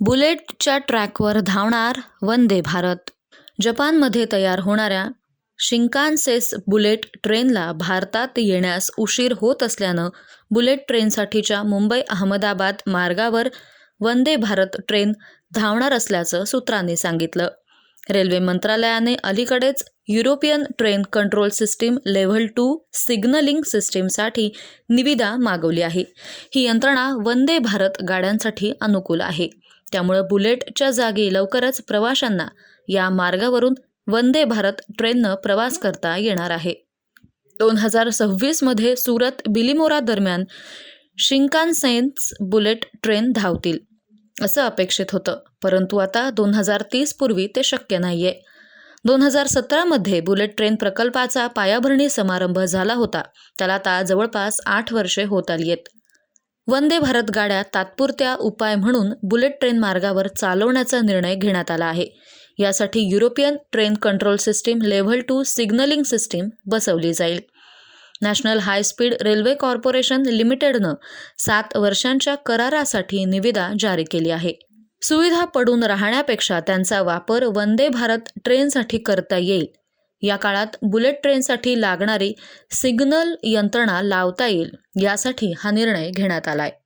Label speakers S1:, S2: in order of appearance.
S1: बुलेटच्या ट्रॅकवर धावणार वंदे भारत. जपानमध्ये तयार होणाऱ्या शिंकानसेस बुलेट ट्रेनला भारतात येण्यास उशीर होत असल्यानं बुलेट ट्रेनसाठीच्या मुंबई अहमदाबाद मार्गावर वंदे भारत ट्रेन धावणार असल्याचं सूत्रांनी सांगितलं. रेल्वे मंत्रालयाने अलीकडेच European train control system level two signalling सिस्टीमसाठी निविदा मागवली आहे. ही यंत्रणा वंदे भारत गाड्यांसाठी अनुकूल आहे. त्यामुळं बुलेटच्या जागी लवकरच प्रवाशांना या मार्गावरून वंदे भारत ट्रेननं प्रवास करता येणार आहे. दोन हजार सव्वीसमध्ये सुरत बिलिमोरा दरम्यान शिंकानसेन्स बुलेट ट्रेन धावतील असं अपेक्षित होतं. परंतु आता दोन हजार तीसपूर्वी ते शक्य नाही आहे दोन हजार सतरामध्ये बुलेट ट्रेन प्रकल्पाचा पायाभरणी समारंभ झाला होता. त्याला आता जवळपास आठ वर्षे होत आली आहेत. वंदे भारत गाड्या तात्पुरत्या उपाय म्हणून बुलेट ट्रेन मार्गावर चालवण्याचा निर्णय घेण्यात आला आहे. यासाठी European train control system level two signalling system बसवली जाईल. National high speed railway corporation लिमिटेडनं सात वर्षांच्या करारासाठी निविदा जारी केली आहे. सुविधा पडून राहण्यापेक्षा त्यांचा वापर वंदे भारत ट्रेनसाठी करता येईल. या काळात बुलेट ट्रेनसाठी लागणारी सिग्नल यंत्रणा लावता येईल यासाठी हा निर्णय घेण्यात आला आहे